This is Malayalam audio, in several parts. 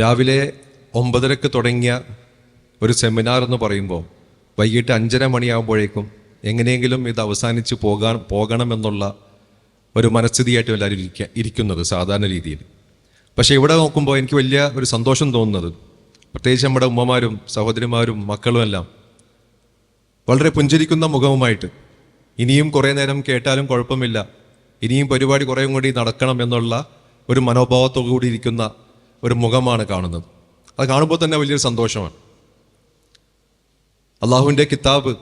രാവിലെ ഒമ്പതരക്ക് തുടങ്ങിയ ഒരു സെമിനാർ എന്ന് പറയുമ്പോൾ വൈകിട്ട് അഞ്ചര മണിയാകുമ്പോഴേക്കും എങ്ങനെയെങ്കിലും ഇത് അവസാനിച്ച് പോകാൻ പോകണമെന്നുള്ള ഒരു മനസ്ഥിതിയായിട്ട് എല്ലാവരും ഇരിക്ക ഇരിക്കുന്നത് സാധാരണ രീതിയിൽ. പക്ഷേ ഇവിടെ നോക്കുമ്പോൾ എനിക്ക് വലിയ ഒരു സന്തോഷം തോന്നുന്നത് പ്രത്യേകിച്ച് നമ്മുടെ ഉമ്മമാരും സഹോദരിമാരും മക്കളും എല്ലാം വളരെ പുഞ്ചിരിക്കുന്ന മുഖവുമായിട്ട് ഇനിയും കുറേ നേരം കേട്ടാലും കുഴപ്പമില്ല ഇനിയും പരിപാടി കുറേ കൂടി നടക്കണം എന്നുള്ള ഒരു മനോഭാവത്തോടു കൂടി ഇരിക്കുന്ന ഒരു മുഖമാണ് കാണുന്നത്. അത് കാണുമ്പോൾ തന്നെ വലിയൊരു സന്തോഷമാണ്. അള്ളാഹുവിന്റെ കിതാബ്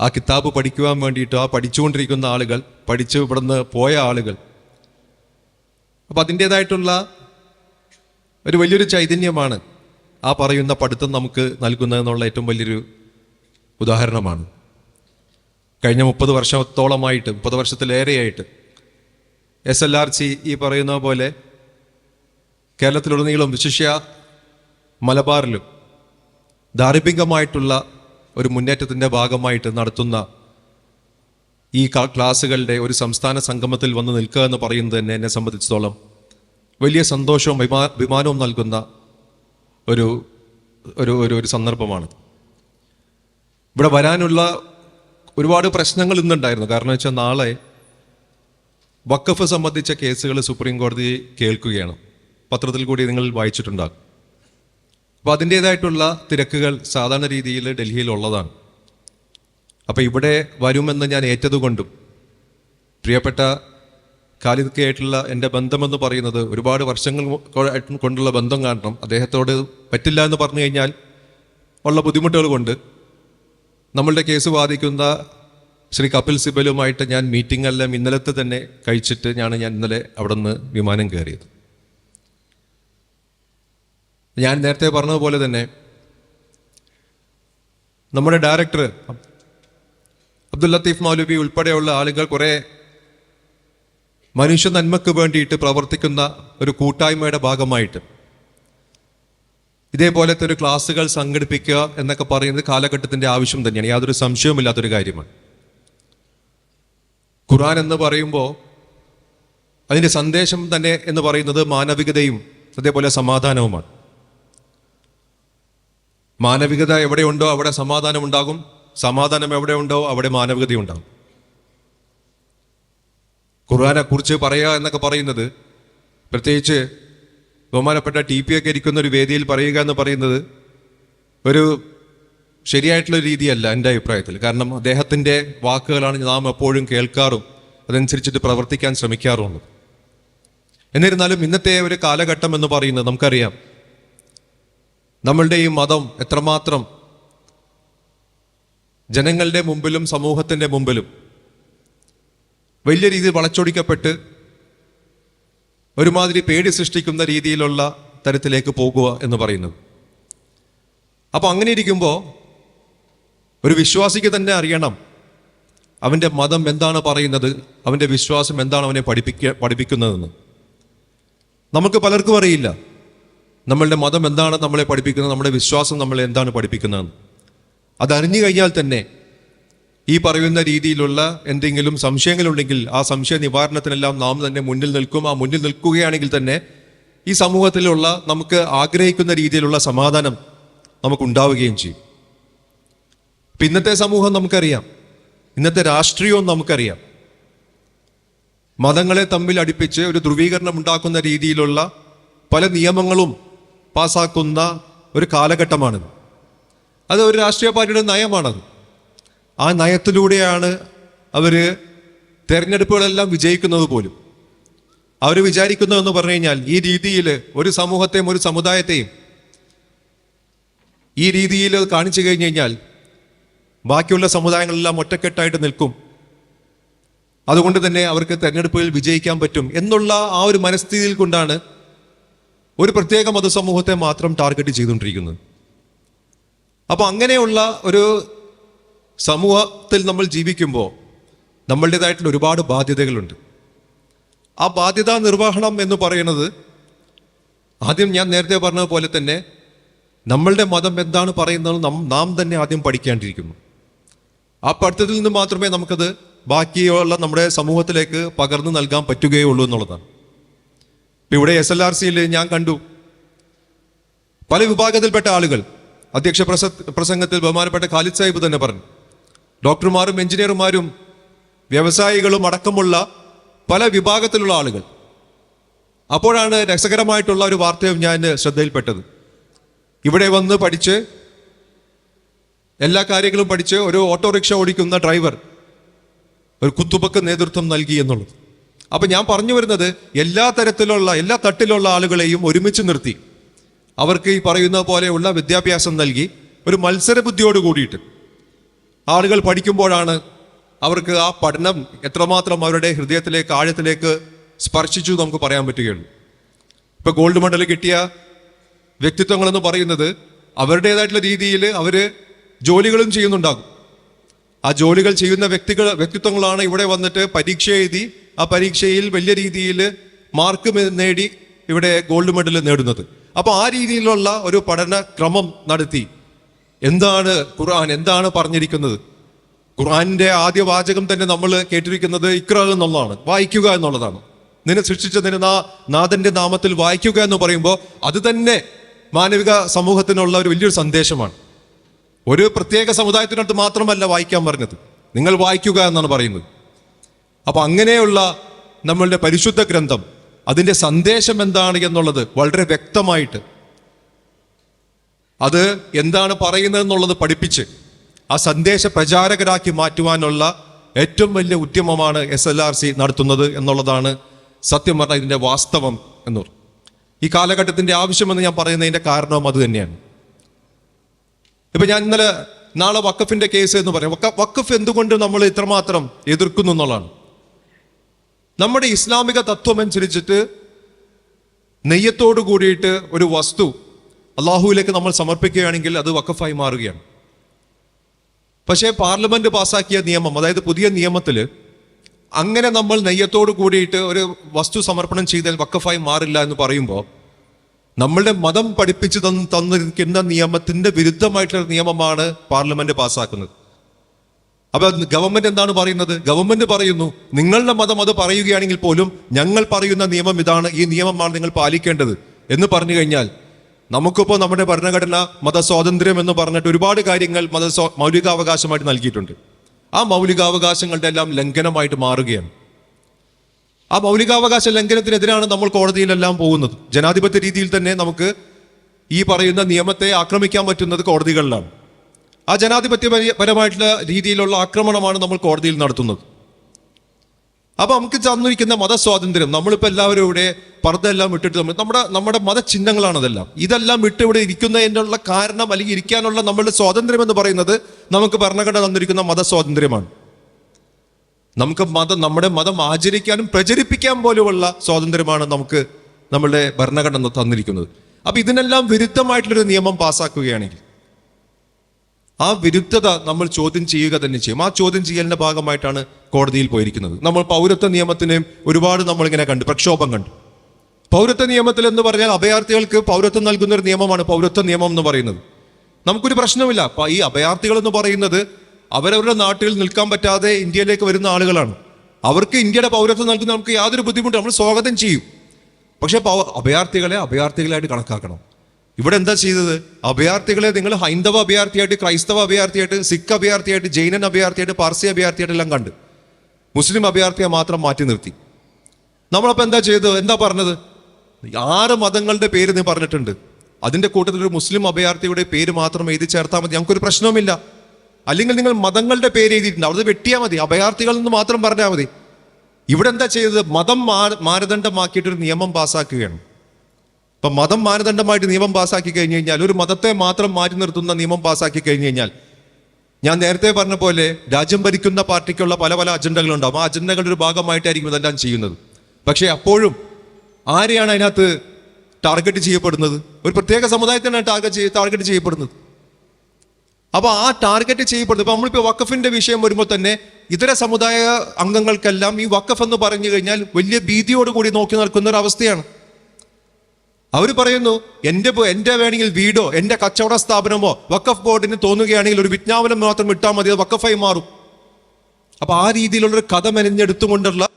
ആ കിതാബ് പഠിക്കുവാൻ വേണ്ടിയിട്ട് ആ പഠിച്ചുകൊണ്ടിരിക്കുന്ന ആളുകൾ പഠിച്ച് ഇവിടുന്ന് പോയ ആളുകൾ അപ്പം അതിന്റേതായിട്ടുള്ള ഒരു വലിയൊരു ചൈതന്യമാണ് ആ പറയുന്ന പഠിത്തം നമുക്ക് നൽകുന്നതെന്നുള്ള ഏറ്റവും വലിയൊരു ഉദാഹരണമാണ്. കഴിഞ്ഞ മുപ്പത് വർഷത്തോളമായിട്ട് മുപ്പത് വർഷത്തിലേറെയായിട്ട് എസ് എൽ ആർ സി ഈ പറയുന്ന പോലെ കേരളത്തിലുടനീളം വിശിഷ്യ മലബാറിലും ധാർമ്മികമായിട്ടുള്ള ഒരു മുന്നേറ്റത്തിന്റെ ഭാഗമായിട്ട് നടത്തുന്ന ഈ ക്ലാസ്സുകളുടെ ഒരു സംസ്ഥാന സംഗമത്തിൽ വന്ന് നിൽക്കുക എന്ന് പറയുന്നത് തന്നെ എന്നെ സംബന്ധിച്ചിടത്തോളം വലിയ സന്തോഷവും വിമാനവും നൽകുന്ന ഒരു ഒരു ഒരു ഒരു സന്ദർഭമാണ്. ഇവിടെ വരാനുള്ള ഒരുപാട് പ്രശ്നങ്ങൾ ഇന്നുണ്ടായിരുന്നു. കാരണം വെച്ചാൽ നാളെ വക്കഫ് സംബന്ധിച്ച കേസുകൾ സുപ്രീം കോടതി കേൾക്കുകയാണ്. പത്രത്തിൽ കൂടി നിങ്ങൾ വായിച്ചിട്ടുണ്ടാകും. അപ്പോൾ അതിന്റേതായിട്ടുള്ള തിരക്കുകൾ സാധാരണ രീതിയിൽ ഡൽഹിയിലുള്ളതാണ്. അപ്പോൾ ഇവിടെ വരുമെന്ന് ഞാൻ ഏറ്റതുകൊണ്ടും പ്രിയപ്പെട്ട കാലിതക്കായിട്ടുള്ള എന്റെ ബന്ധമെന്ന് പറയുന്നത് ഒരുപാട് വർഷങ്ങൾ കൊണ്ടുള്ള ബന്ധം കാരണം അദ്ദേഹത്തോട് പറ്റില്ല എന്ന് പറഞ്ഞു കഴിഞ്ഞാൽ ഉള്ള ബുദ്ധിമുട്ടുകൾ കൊണ്ട് നമ്മളുടെ കേസ് വാദിക്കുന്ന ശ്രീ കപിൽ സിബലുമായിട്ട് ഞാൻ മീറ്റിംഗ് എല്ലാം ഇന്നലത്തെ തന്നെ കഴിച്ചിട്ട് ഞാൻ ഞാൻ ഇന്നലെ അവിടെ നിന്ന് വിമാനം കയറിയത്. ഞാൻ നേരത്തെ പറഞ്ഞതുപോലെ തന്നെ നമ്മുടെ ഡയറക്ടർ അബ്ദുൽ ലത്തീഫ് മൗലൂബി ഉൾപ്പെടെയുള്ള ആളുകൾ കുറേ മനുഷ്യ നന്മക്ക് വേണ്ടിയിട്ട് പ്രവർത്തിക്കുന്ന ഒരു കൂട്ടായ്മയുടെ ഭാഗമായിട്ട് ഇതേപോലത്തെ ഒരു ക്ലാസ്സുകൾ സംഘടിപ്പിക്കുക എന്നൊക്കെ പറയുന്നത് കാലഘട്ടത്തിന്റെ ആവശ്യം തന്നെയാണ്. യാതൊരു സംശയവുമില്ലാത്തൊരു കാര്യമാണ്. ഖുറാൻ എന്ന് പറയുമ്പോൾ അതിന്റെ സന്ദേശം തന്നെ എന്ന് പറയുന്നത് മാനവികതയും അതേപോലെ സമാധാനവുമാണ്. മാനവികത എവിടെയുണ്ടോ അവിടെ സമാധാനം ഉണ്ടാകും സമാധാനം എവിടെയുണ്ടോ അവിടെ മാനവികത ഉണ്ടാകും ഖുർആനെ കുറിച്ച് പറയുക എന്നൊക്കെ പറയുന്നത് പ്രത്യേകിച്ച് ബഹുമാനപ്പെട്ട ടി പി ഒക്കെ ഇരിക്കുന്ന ഒരു വേദിയിൽ പറയുക എന്ന് പറയുന്നത് ഒരു ശരിയായിട്ടുള്ള രീതിയല്ല എന്റെ അഭിപ്രായത്തിൽ. കാരണം അദ്ദേഹത്തിന്റെ വാക്കുകളാണ് നാം എപ്പോഴും കേൾക്കാറും അതനുസരിച്ചിട്ട് പ്രവർത്തിക്കാൻ ശ്രമിക്കാറുള്ളത് എന്നിരുന്നാലും ഇന്നത്തെ ഒരു കാലഘട്ടം എന്ന് പറയുന്നത് നമുക്കറിയാം നമ്മളുടെ ഈ മതം എത്രമാത്രം ജനങ്ങളുടെ മുമ്പിലും സമൂഹത്തിന്റെ മുമ്പിലും വലിയ രീതിയിൽ വളച്ചൊടിക്കപ്പെട്ട് ഒരുമാതിരി പേടി സൃഷ്ടിക്കുന്ന രീതിയിലുള്ള തരത്തിലേക്ക് പോകുക എന്ന് പറയുന്നത്. അപ്പോൾ അങ്ങനെ ഇരിക്കുമ്പോൾ ഒരു വിശ്വാസിക്ക് തന്നെ അറിയണം അവന്റെ മതം എന്താണ് പറയുന്നത് അവന്റെ വിശ്വാസം എന്താണ് അവനെ പഠിപ്പിക്ക പഠിപ്പിക്കുന്നതെന്ന്. നമുക്ക് പലർക്കും അറിയില്ല. നമ്മളുടെ മതം എന്താണ് നമ്മളെ പഠിപ്പിക്കുന്നത്? നമ്മുടെ വിശ്വാസം നമ്മളെ എന്താണ് പഠിപ്പിക്കുന്നതെന്ന്. അതറിഞ്ഞു കഴിഞ്ഞാൽ തന്നെ ഈ പറയുന്ന രീതിയിലുള്ള എന്തെങ്കിലും സംശയങ്ങളുണ്ടെങ്കിൽ ആ സംശയ നിവാരണത്തിനെല്ലാം നാം തന്നെ മുന്നിൽ നിൽക്കും. ആ മുന്നിൽ നിൽക്കുകയാണെങ്കിൽ തന്നെ ഈ സമൂഹത്തിലുള്ള നമുക്ക് ആഗ്രഹിക്കുന്ന രീതിയിലുള്ള സമാധാനം നമുക്കുണ്ടാവുകയും ചെയ്യും. പിന്നത്തെ സമൂഹം നമുക്കറിയാം. ഇന്നത്തെ രാഷ്ട്രീയവും നമുക്കറിയാം. മതങ്ങളെ തമ്മിൽ അടുപ്പിച്ച് ഒരു ധ്രുവീകരണം ഉണ്ടാക്കുന്ന രീതിയിലുള്ള പല നിയമങ്ങളും പാസാക്കുന്ന ഒരു കാലഘട്ടമാണിത് അത് ഒരു രാഷ്ട്രീയ പാർട്ടിയുടെ നയമാണത്. ആ നയത്തിലൂടെയാണ് അവർ തെരഞ്ഞെടുപ്പുകളെല്ലാം വിജയിക്കുന്നത് പോലും. അവർ വിചാരിക്കുന്നതെന്ന് പറഞ്ഞു കഴിഞ്ഞാൽ ഈ രീതിയിൽ ഒരു സമൂഹത്തെയും ഒരു സമുദായത്തെയും ഈ രീതിയിൽ കാണിച്ചു കഴിഞ്ഞു കഴിഞ്ഞാൽ ബാക്കിയുള്ള സമുദായങ്ങളെല്ലാം ഒറ്റക്കെട്ടായിട്ട് നിൽക്കും. അതുകൊണ്ട് തന്നെ അവർക്ക് തെരഞ്ഞെടുപ്പുകളിൽ വിജയിക്കാൻ പറ്റും എന്നുള്ള ആ ഒരു മനസ്ഥിതിയിൽ കൊണ്ടാണ് ഒരു പ്രത്യേക മതസമൂഹത്തെ മാത്രം ടാർഗറ്റ് ചെയ്തുകൊണ്ടിരിക്കുന്നത് അപ്പോൾ അങ്ങനെയുള്ള ഒരു സമൂഹത്തിൽ നമ്മൾ ജീവിക്കുമ്പോൾ നമ്മളുടേതായിട്ടുള്ള ഒരുപാട് ബാധ്യതകളുണ്ട്. ആ ബാധ്യതാ നിർവഹണം എന്ന് പറയുന്നത് ആദ്യം ഞാൻ നേരത്തെ പറഞ്ഞതുപോലെ തന്നെ നമ്മളുടെ മതം എന്താണ് പറയുന്നത് നാം തന്നെ ആദ്യം പഠിക്കേണ്ടിയിരിക്കുന്നു ആ പഠിത്തത്തിൽ നിന്ന് മാത്രമേ നമുക്കത് ബാക്കിയുള്ള നമ്മുടെ സമൂഹത്തിലേക്ക് പകർന്നു നൽകാൻ പറ്റുകയുള്ളൂ എന്നുള്ളതാണ്. ഇവിടെ എസ് എൽ ആർ സിയിൽ ഞാൻ കണ്ടു. പല വിഭാഗത്തിൽപ്പെട്ട ആളുകൾ. അധ്യക്ഷ പ്രസ പ്രസംഗത്തിൽ ബഹുമാനപ്പെട്ട ഖാലിദ് സാഹിബ് തന്നെ പറഞ്ഞു. ഡോക്ടർമാരും എഞ്ചിനീയർമാരും വ്യവസായികളും അടക്കമുള്ള പല വിഭാഗത്തിലുള്ള ആളുകൾ. അപ്പോഴാണ് രസകരമായിട്ടുള്ള ഒരു വാർത്തയും ഞാൻ ശ്രദ്ധയിൽപ്പെട്ടത്. ഇവിടെ വന്ന് പഠിച്ച് എല്ലാ കാര്യങ്ങളും പഠിച്ച് ഒരു ഓട്ടോറിക്ഷ ഓടിക്കുന്ന ഡ്രൈവർ ഒരു കുത്തുബക്ക് നേതൃത്വം നൽകി എന്നുള്ളത്. അപ്പൊ ഞാൻ പറഞ്ഞു വരുന്നത് എല്ലാ തരത്തിലുള്ള എല്ലാ തട്ടിലുള്ള ആളുകളെയും ഒരുമിച്ച് നിർത്തി. അവർക്ക് ഈ പറയുന്ന പോലെയുള്ള വിദ്യാഭ്യാസം നൽകി ഒരു മത്സര ബുദ്ധിയോട് കൂടിയിട്ട്. ആളുകൾ പഠിക്കുമ്പോഴാണ് അവർക്ക് ആ പഠനം എത്രമാത്രം അവരുടെ ഹൃദയത്തിലേക്ക് ആഴത്തിലേക്ക് സ്പർശിച്ചു നമുക്ക് പറയാൻ പറ്റുകയുള്ളൂ. ഇപ്പൊ ഗോൾഡ് മെഡൽ കിട്ടിയ വ്യക്തിത്വങ്ങളെന്ന് പറയുന്നത് അവരുടേതായിട്ടുള്ള രീതിയിൽ അവർ ജോലികളും ചെയ്യുന്നുണ്ടാകും. ആ ജോലികൾ ചെയ്യുന്ന വ്യക്തികൾ വ്യക്തിത്വങ്ങളാണ് ഇവിടെ വന്നിട്ട് പരീക്ഷ എഴുതി ആ പരീക്ഷയിൽ വലിയ രീതിയിൽ മാർക്ക് നേടി ഇവിടെ ഗോൾഡ് മെഡൽ നേടുന്നത്. അപ്പോൾ ആ രീതിയിലുള്ള ഒരു പഠന ക്രമം നടത്തി. എന്താണ് ഖുർആൻ? എന്താണ് പറഞ്ഞിരിക്കുന്നത്? ഖുർആാനിന്റെ ആദ്യ വാചകം തന്നെ നമ്മൾ കേട്ടിരിക്കുന്നത് ഇക്ര എന്നുള്ളതാണ്. വായിക്കുക എന്നുള്ളതാണ്. നിന്നെ സൃഷ്ടിച്ച നിന്റെ നാ നാമത്തിൽ വായിക്കുക എന്ന് പറയുമ്പോൾ അത് തന്നെ മാനവിക സമൂഹത്തിനുള്ള ഒരു വലിയൊരു സന്ദേശമാണ്. ഒരു പ്രത്യേക സമുദായത്തിനടുത്ത് മാത്രമല്ല വായിക്കാൻ പറഞ്ഞത്. നിങ്ങൾ വായിക്കുക എന്നാണ് പറയുന്നത്. അപ്പൊ അങ്ങനെയുള്ള നമ്മളുടെ പരിശുദ്ധ ഗ്രന്ഥം അതിന്റെ സന്ദേശം എന്താണ് എന്നുള്ളത് വളരെ വ്യക്തമായിട്ട്. അത് എന്താണ് പറയുന്നത് എന്നുള്ളത് പഠിപ്പിച്ച് ആ സന്ദേശ പ്രചാരകരാക്കി മാറ്റുവാനുള്ള ഏറ്റവും വലിയ ഉദ്യമമാണ് എസ് എൽ ആർ സി നടത്തുന്നത് എന്നുള്ളതാണ് സത്യം പറഞ്ഞാൽ ഇതിന്റെ വാസ്തവം എന്ന് പറയും ഈ കാലഘട്ടത്തിന്റെ ആവശ്യമെന്ന് ഞാൻ പറയുന്നതിന്റെ കാരണവും അത് തന്നെയാണ്. ഇപ്പം ഞാൻ ഇന്നലെ നാളെ വക്കഫിന്റെ കേസ് എന്ന് പറയും. വക്ക- വക്കഫ് എന്തുകൊണ്ട് നമ്മൾ ഇത്രമാത്രം എതിർക്കുന്നു എന്നുള്ളതാണ്. നമ്മുടെ ഇസ്ലാമിക തത്വം അനുസരിച്ചിട്ട് നെയ്യത്തോട് കൂടിയിട്ട് ഒരു വസ്തു അള്ളാഹുവിലേക്ക് നമ്മൾ സമർപ്പിക്കുകയാണെങ്കിൽ അത് വക്കഫായി മാറുകയാണ്. പക്ഷേ പാർലമെന്റ് പാസാക്കിയ നിയമം അതായത് പുതിയ നിയമത്തിൽ അങ്ങനെ നമ്മൾ നെയ്യത്തോട് കൂടിയിട്ട് ഒരു വസ്തു സമർപ്പണം ചെയ്താൽ വക്കഫായി മാറില്ല എന്ന് പറയുമ്പോൾ നമ്മളുടെ മതം പഠിപ്പിച്ചു തന്ന് തന്നിരിക്കുന്ന നിയമത്തിന്റെ വിരുദ്ധമായിട്ടുള്ള നിയമമാണ് പാർലമെന്റ് പാസ്സാക്കുന്നത്. അപ്പൊ ഗവൺമെന്റ് എന്താണ് പറയുന്നത്? ഗവൺമെന്റ് പറയുന്നു നിങ്ങളുടെ മതം അത് പറയുകയാണെങ്കിൽ പോലും ഞങ്ങൾ പറയുന്ന നിയമം ഇതാണ് ഈ നിയമമാണ് നിങ്ങൾ പാലിക്കേണ്ടത്. എന്ന് പറഞ്ഞു കഴിഞ്ഞാൽ നമുക്കിപ്പോൾ നമ്മുടെ ഭരണഘടന മതസ്വാതന്ത്ര്യം എന്ന് പറഞ്ഞിട്ട് ഒരുപാട് കാര്യങ്ങൾ മത മൗലികാവകാശമായിട്ട് നൽകിയിട്ടുണ്ട്. ആ മൗലികാവകാശങ്ങളുടെ എല്ലാം ലംഘനമായിട്ട് മാറുകയാണ്. ആ മൗലികാവകാശ ലംഘനത്തിനെതിരാണ് നമ്മൾ കോടതിയിലെല്ലാം പോകുന്നത്. ജനാധിപത്യ രീതിയിൽ തന്നെ നമുക്ക് ഈ പറയുന്ന നിയമത്തെ ആക്രമിക്കാൻ പറ്റുന്നത് കോടതികളിലാണ്. ആ ജനാധിപത്യപരമായിട്ടുള്ള രീതിയിലുള്ള ആക്രമണമാണ് നമ്മൾ കോടതിയിൽ നടത്തുന്നത്. അപ്പൊ നമുക്ക് തന്നിരിക്കുന്ന മതസ്വാതന്ത്ര്യം നമ്മളിപ്പോ എല്ലാവരും ഇവിടെ പർദ്ദെല്ലാം വിട്ടിട്ട് നമ്മൾ നമ്മുടെ നമ്മുടെ മതചിഹ്നങ്ങളാണ് അതെല്ലാം. ഇതെല്ലാം വിട്ട് ഇവിടെ ഇരിക്കുന്നതിനുള്ള കാരണം അല്ലെങ്കിൽ ഇരിക്കാനുള്ള നമ്മളുടെ സ്വാതന്ത്ര്യം എന്ന് പറയുന്നത് നമുക്ക് ഭരണഘടന തന്നിരിക്കുന്ന മതസ്വാതന്ത്ര്യമാണ്. നമുക്ക് മതം നമ്മുടെ മതം ആചരിക്കാനും പ്രചരിപ്പിക്കാൻ പോലുമുള്ള സ്വാതന്ത്ര്യമാണ് നമുക്ക് നമ്മളുടെ ഭരണഘടന തന്നിരിക്കുന്നത്. അപ്പൊ ഇതിനെല്ലാം വിരുദ്ധമായിട്ടുള്ളൊരു നിയമം പാസ്സാക്കുകയാണെങ്കിൽ ആ വിരുദ്ധത നമ്മൾ ചോദ്യം ചെയ്യുക തന്നെ ചെയ്യും. ആ ചോദ്യം ചെയ്യലിന്റെ ഭാഗമായിട്ടാണ് കോടതിയിൽ പോയിരിക്കുന്നത്. നമ്മൾ പൗരത്വ നിയമത്തിനെയും ഒരുപാട് നമ്മളിങ്ങനെ കണ്ടു പ്രക്ഷോഭം കണ്ടു. പൗരത്വ നിയമത്തിൽ എന്ന് പറഞ്ഞാൽ അഭയാർത്ഥികൾക്ക് പൗരത്വം നൽകുന്ന ഒരു നിയമമാണ് പൗരത്വ നിയമം എന്ന് പറയുന്നത്. നമുക്കൊരു പ്രശ്നമില്ല. ഈ അഭയാർത്ഥികൾ എന്ന് പറയുന്നത് അവരവരുടെ നാട്ടിൽ നിൽക്കാൻ പറ്റാതെ ഇന്ത്യയിലേക്ക് വരുന്ന ആളുകളാണ്. അവർക്ക് ഇന്ത്യയുടെ പൗരത്വം നൽകുന്ന നമുക്ക് യാതൊരു ബുദ്ധിമുട്ടും നമ്മൾ സ്വാഗതം ചെയ്യും. പക്ഷേ അഭയാർത്ഥികളെ അഭയാർത്ഥികളായിട്ട് കണക്കാക്കണം. ഇവിടെ എന്താ ചെയ്തത്? അഭയാർത്ഥികളെ നിങ്ങൾ ഹൈന്ദവ അഭയാർത്ഥിയായിട്ട് ക്രൈസ്തവ അഭയാർത്ഥിയായിട്ട് സിഖ് അഭയാർത്ഥിയായിട്ട് ജൈനൻ അഭയാർത്ഥിയായിട്ട് പാർസി അഭയാർത്ഥിയായിട്ട് എല്ലാം കണ്ട്. മുസ്ലിം അഭയാർത്ഥിയെ മാത്രം മാറ്റി നിർത്തി. നമ്മളപ്പോൾ എന്താ ചെയ്തത്? എന്താ പറഞ്ഞത്? ആറ് മതങ്ങളുടെ പേര് നീ പറഞ്ഞിട്ടുണ്ട്. അതിന്റെ കൂട്ടത്തിൽ ഒരു മുസ്ലിം അഭയാർത്ഥിയുടെ പേര് മാത്രം എഴുതി ചേർത്താൽ മതി. നമുക്കൊരു പ്രശ്നവുമില്ല. അല്ലെങ്കിൽ നിങ്ങൾ മതങ്ങളുടെ പേര് എഴുതിയിട്ടുണ്ട്. അവിടെ വെട്ടിയാൽ മതി. അഭയാർത്ഥികൾ നിന്ന് മാത്രം പറഞ്ഞാൽ മതി. ഇവിടെ എന്താ ചെയ്തത്? മതം മാ- മാനദണ്ഡമാക്കിയിട്ടൊരു നിയമം പാസ്സാക്കുകയാണ് ഇപ്പൊ മതം മാനദണ്ഡമായിട്ട് നിയമം പാസ്സാക്കി കഴിഞ്ഞു കഴിഞ്ഞാൽ ഒരു മതത്തെ മാത്രം മാറ്റി നിർത്തുന്ന നിയമം പാസ്സാക്കി കഴിഞ്ഞു കഴിഞ്ഞാൽ ഞാൻ നേരത്തെ പറഞ്ഞ പോലെ രാജ്യം ഭരിക്കുന്ന പാർട്ടിക്കുള്ള പല പല അജണ്ടകളുണ്ടാവും. ആ അജണ്ടകളുടെ ഒരു ഭാഗമായിട്ടായിരിക്കും ഇതെല്ലാം ചെയ്യുന്നത്. പക്ഷേ അപ്പോഴും ആരെയാണ് അതിനകത്ത് ടാർഗറ്റ് ചെയ്യപ്പെടുന്നത്? ഒരു പ്രത്യേക സമുദായത്തിനാണ് ടാർഗറ്റ് ടാർഗറ്റ് ചെയ്യപ്പെടുന്നത്. അപ്പോൾ ആ ടാർഗറ്റ് ചെയ്യപ്പെടുന്നത് ഇപ്പോൾ നമ്മളിപ്പോൾ വക്കഫിന്റെ വിഷയം വരുമ്പോൾ തന്നെ ഇതര സമുദായ അംഗങ്ങൾക്കെല്ലാം ഈ വക്കഫ് എന്ന് പറഞ്ഞു കഴിഞ്ഞാൽ വലിയ ഭീതിയോടുകൂടി നോക്കി നിൽക്കുന്ന ഒരു അവസ്ഥയാണ് അവർ പറയുന്നു എന്റെ എന്റെ വേണമെങ്കിൽ വീടോ എന്റെ കച്ചവട സ്ഥാപനമോ വക്കഫ് ബോർഡിന് തോന്നുകയാണെങ്കിൽ ഒരു വിജ്ഞാപനം മാത്രം ഇട്ടാൽ മതി അത് വക്കഫായി മാറും. അപ്പൊ ആ രീതിയിലുള്ള ഒരു കഥ മെനഞ്ഞെടുത്തുകൊണ്ടുള്ള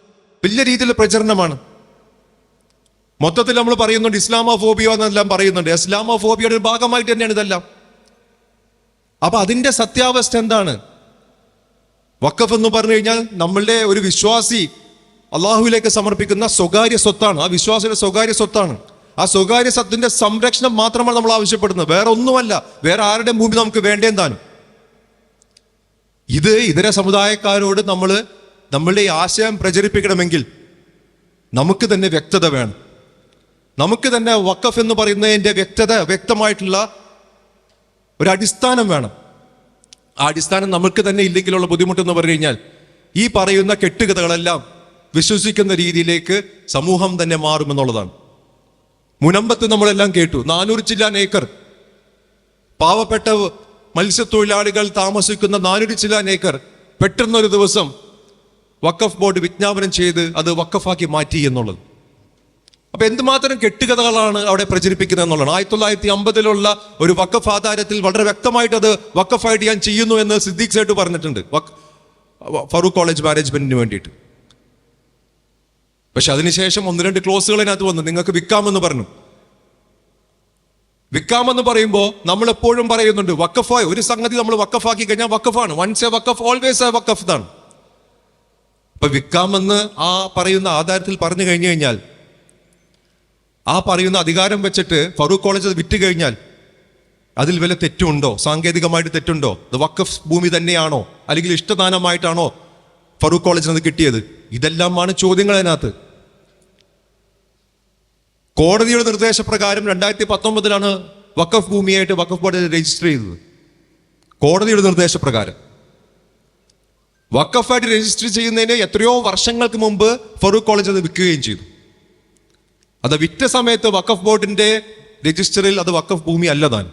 വലിയ രീതിയിലുള്ള പ്രചരണമാണ്. മൊത്തത്തിൽ നമ്മൾ പറയുന്നുണ്ട് ഇസ്ലാമോ ഫോബിയോ എന്നെല്ലാം പറയുന്നുണ്ട്. ഇസ്ലാമോ ഇസ്ലാമോഫോബിയുടെ ഒരു ഭാഗമായിട്ട് തന്നെയാണ് ഇതെല്ലാം. അപ്പൊ അതിന്റെ സത്യാവസ്ഥ എന്താണ്? വക്കഫ് എന്ന് പറഞ്ഞു കഴിഞ്ഞാൽ നമ്മളുടെ ഒരു വിശ്വാസി അള്ളാഹുവിലേക്ക് സമർപ്പിക്കുന്ന സ്വകാര്യ സ്വത്താണ്. ആ വിശ്വാസിയുടെ സ്വകാര്യ സ്വത്താണ്. ആ സ്വകാര്യ സ്വത്തിന്റെ സംരക്ഷണം മാത്രമാണ് നമ്മൾ ആവശ്യപ്പെടുന്നത്. വേറെ ഒന്നുമല്ല. വേറെ ആരുടെ ഭൂമി നമുക്ക് വേണ്ടേന്താനും ഇത് ഇതര സമുദായക്കാരോട് നമ്മൾ നമ്മളുടെ ഈ ആശയം പ്രചരിപ്പിക്കണമെങ്കിൽ നമുക്ക് തന്നെ വ്യക്തത വേണം. നമുക്ക് തന്നെ വക്കഫ് എന്ന് പറയുന്നതിന്റെ വ്യക്തത വ്യക്തമായിട്ടുള്ള ഒരു അടിസ്ഥാനം വേണം. ആ അടിസ്ഥാനം നമുക്ക് തന്നെ ഇല്ലെങ്കിലുള്ള ബുദ്ധിമുട്ടെന്ന് പറഞ്ഞു കഴിഞ്ഞാൽ ഈ പറയുന്ന കെട്ടുകഥകളെല്ലാം വിശ്വസിക്കുന്ന രീതിയിലേക്ക് സമൂഹം തന്നെ മാറുമെന്നുള്ളതാണ്. മുനമ്പത്ത് നമ്മളെല്ലാം കേട്ടു. നാനൂറ് ചില്ലാൻ ഏക്കർ. പാവപ്പെട്ട മത്സ്യത്തൊഴിലാളികൾ താമസിക്കുന്ന നാനൂറ് ചില്ലാൻ ഏക്കർ. പെട്ടെന്നൊരു ദിവസം വക്കഫ് ബോർഡ് വിജ്ഞാപനം ചെയ്ത് അത് വക്കഫാക്കി മാറ്റി എന്നുള്ളത്. അപ്പൊ എന്തുമാത്രം കെട്ടുകഥകളാണ് അവിടെ പ്രചരിപ്പിക്കുന്നത് എന്നുള്ളതാണ്. ആയിരത്തി തൊള്ളായിരത്തി അമ്പതിലുള്ള ഒരു വക്കഫ് ആധാരത്തിൽ വളരെ വ്യക്തമായിട്ട് അത് വക്കഫായിട്ട് ഞാൻ ചെയ്യുന്നു എന്ന് സിദ്ദീഖ് സേട്ട് പറഞ്ഞിട്ടുണ്ട്. ഫറൂഖ് കോളേജ് മാനേജ്മെന്റിന് വേണ്ടിയിട്ട്. പക്ഷെ അതിനുശേഷം ഒന്ന് രണ്ട് ക്ലോസുകൾ അതിനകത്ത് വന്നു. നിങ്ങൾക്ക് വിൽക്കാമെന്ന് പറഞ്ഞു. വിൽക്കാമെന്ന് പറയുമ്പോൾ നമ്മൾ എപ്പോഴും പറയുന്നുണ്ട് വക്കഫായി ഒരു സംഗതി നമ്മൾ വക്കഫാക്കി കഴിഞ്ഞാൽ വക്കഫാണ് once a Waqf always a വക്കഫ് ആണ് അപ്പൊ വിൽക്കാമെന്ന് ആ പറയുന്ന ആധാരത്തിൽ പറഞ്ഞു കഴിഞ്ഞു കഴിഞ്ഞാൽ ആ പറയുന്ന അധികാരം വെച്ചിട്ട് ഫറൂഖ് കോളേജ് വിറ്റ് കഴിഞ്ഞാൽ അതിൽ വല്ല തെറ്റുണ്ടോ? സാങ്കേതികമായിട്ട് തെറ്റുണ്ടോ? അത് വക്കഫ് ഭൂമി തന്നെയാണോ? അല്ലെങ്കിൽ ഇഷ്ടദാനമായിട്ടാണോ ഫറൂഖ് കോളേജിന് അത് കിട്ടിയത്? ഇതെല്ലാമാണ് ചോദ്യങ്ങൾ അതിനകത്ത്. കോടതിയുടെ നിർദ്ദേശപ്രകാരം രണ്ടായിരത്തി പത്തൊമ്പതിലാണ് വക്കഫ് ഭൂമിയായിട്ട് വക്കഫ് ബോർഡിൽ രജിസ്റ്റർ ചെയ്തത്. കോടതിയുടെ നിർദ്ദേശപ്രകാരം. വക്കഫായിട്ട് രജിസ്റ്റർ ചെയ്യുന്നതിന് എത്രയോ വർഷങ്ങൾക്ക് മുമ്പ് ഫറൂഖ് കോളേജ് അത് വിൽക്കുകയും ചെയ്തു. അത് വിറ്റ സമയത്ത് വക്കഫ് ബോർഡിന്റെ രജിസ്റ്ററിൽ അത് വക്കഫ് ഭൂമി അല്ല താൻ.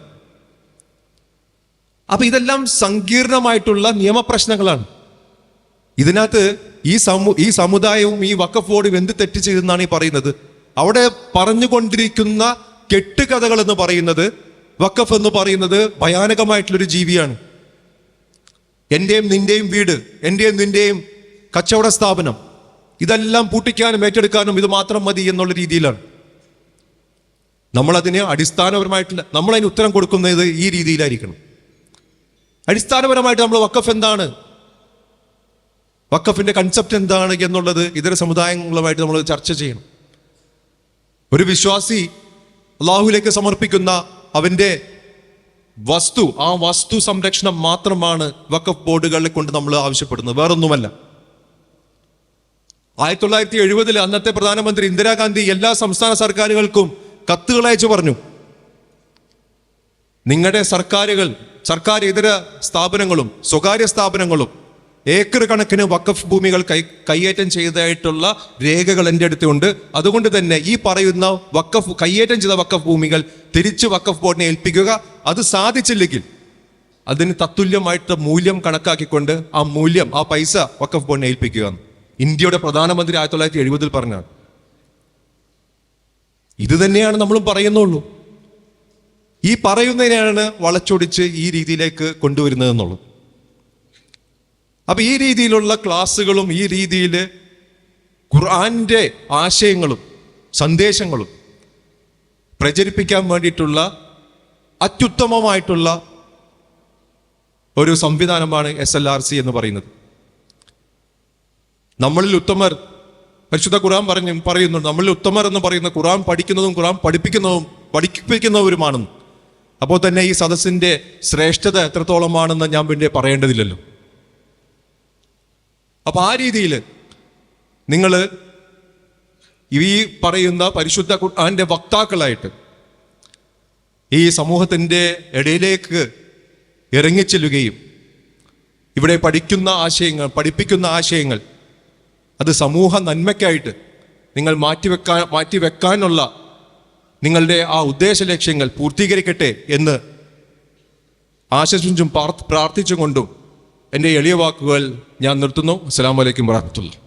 അപ്പൊ ഇതെല്ലാം സങ്കീർണമായിട്ടുള്ള നിയമപ്രശ്നങ്ങളാണ്. ഇതിനകത്ത് ഈ സമു ഈ സമുദായവും ഈ വക്കഫ് ബോർഡും എന്ത് തെറ്റ് ചെയ്തെന്നാണ് ഈ പറയുന്നത്? അവിടെ പറഞ്ഞുകൊണ്ടിരിക്കുന്ന കെട്ടുകഥകൾ എന്ന് പറയുന്നത് വക്കഫ് എന്ന് പറയുന്നത് ഭയാനകമായിട്ടുള്ളൊരു ജീവിയാണ്. എന്റെയും നിന്റെയും വീട് എന്റെയും നിന്റെയും കച്ചവട സ്ഥാപനം ഇതെല്ലാം പൂട്ടിക്കാനും ഏറ്റെടുക്കാനും ഇത് മാത്രം മതി എന്നുള്ള രീതിയിലാണ്. നമ്മളതിന് അടിസ്ഥാനപരമായിട്ടുള്ള നമ്മളതിന് ഉത്തരം കൊടുക്കുന്നത് ഈ രീതിയിലായിരിക്കണം. അടിസ്ഥാനപരമായിട്ട് നമ്മൾ വക്കഫ് എന്താണ്? വക്കഫിന്റെ കൺസെപ്റ്റ് എന്താണ് എന്നുള്ളത് ഇതര സമുദായങ്ങളുമായിട്ട് നമ്മൾ ചർച്ച ചെയ്യണം. ഒരു വിശ്വാസി അള്ളാഹുലേക്ക് സമർപ്പിക്കുന്ന അവന്റെ വസ്തു ആ വസ്തു സംരക്ഷണം മാത്രമാണ് വക്കഫ് ബോർഡുകളെ കൊണ്ട് നമ്മൾ ആവശ്യപ്പെടുന്നത്. വേറൊന്നുമല്ല. ആയിരത്തി തൊള്ളായിരത്തി എഴുപതിൽ അന്നത്തെ പ്രധാനമന്ത്രി ഇന്ദിരാഗാന്ധി എല്ലാ സംസ്ഥാന സർക്കാരുകൾക്കും കത്തുകൾ അയച്ചു പറഞ്ഞു. നിങ്ങളുടെ സർക്കാരുകൾ സർക്കാർ ഇതര സ്ഥാപനങ്ങളും സ്വകാര്യ സ്ഥാപനങ്ങളും ഏക്കർ കണക്കിന് വക്കഫ് ഭൂമികൾ കൈ കൈയേറ്റം ചെയ്തതായിട്ടുള്ള രേഖകൾ എന്റെ അടുത്തുണ്ട്. അതുകൊണ്ട് തന്നെ ഈ പറയുന്ന വക്കഫ് കൈയേറ്റം ചെയ്ത വക്കഫ് ഭൂമികൾ തിരിച്ച് വക്കഫ് ബോർഡിനെ ഏൽപ്പിക്കുക അത് സാധിച്ചില്ലെങ്കിൽ അതിന് തത്തുല്യമായിട്ട് മൂല്യം കണക്കാക്കിക്കൊണ്ട് ആ മൂല്യം ആ പൈസ വക്കഫ് ബോർഡിനെ ഏൽപ്പിക്കുക. ഇന്ത്യയുടെ പ്രധാനമന്ത്രി ആയിരത്തി തൊള്ളായിരത്തി എഴുപതിൽ പറഞ്ഞാണ് ഇത് തന്നെയാണ് നമ്മളും പറയുന്നുള്ളൂ. ഈ പറയുന്നതിനെയാണ് വളച്ചൊടിച്ച് ഈ രീതിയിലേക്ക് കൊണ്ടുവരുന്നത് എന്നുള്ളത് അപ്പൊ ഈ രീതിയിലുള്ള ക്ലാസ്സുകളും ഈ രീതിയിൽ ഖുർആന്റെ ആശയങ്ങളും സന്ദേശങ്ങളും പ്രചരിപ്പിക്കാൻ വേണ്ടിയിട്ടുള്ള അത്യുത്തമമായിട്ടുള്ള ഒരു സംവിധാനമാണ് എസ് എൽ ആർ സി എന്ന് പറയുന്നത്. നമ്മളിൽ ഉത്തമർ പരിശുദ്ധ ഖുറാൻ പറഞ്ഞു പറയുന്നു നമ്മളിൽ ഉത്തമർ എന്ന് പറയുന്ന ഖുറാൻ പഠിക്കുന്നതും ഖുറാൻ പഠിപ്പിക്കുന്നതും പഠിപ്പിക്കുന്നവരുമാണെന്ന്. അപ്പോൾ തന്നെ ഈ സദസ്സിന്റെ ശ്രേഷ്ഠത എത്രത്തോളമാണെന്ന് ഞാൻ പിന്നെ പറയേണ്ടതില്ലല്ലോ. അപ്പൊ ആ രീതിയിൽ നിങ്ങൾ ഈ പറയുന്ന പരിശുദ്ധ ഖുർആന്റെ വക്താക്കളായിട്ട് ഈ സമൂഹത്തിന്റെ ഇടയിലേക്ക് ഇറങ്ങിച്ചെല്ലുകയും ഇവിടെ പഠിക്കുന്ന ആശയങ്ങൾ പഠിപ്പിക്കുന്ന ആശയങ്ങൾ അത് സമൂഹ നന്മയ്ക്കായിട്ട് നിങ്ങൾ മാറ്റിവെക്കാൻ മാറ്റിവെക്കാനുള്ള നിങ്ങളുടെ ആ ഉദ്ദേശ ലക്ഷ്യങ്ങൾ പൂർത്തീകരിക്കട്ടെ എന്ന് ആശംസിച്ചും പ്രാർത്ഥിച്ചും കൊണ്ടും എന്റെ എളിയ വാക്കുകൾ ഞാൻ നിർത്തുന്നു. അസ്സാം വലൈക്കും വാഹമത്തുള്ള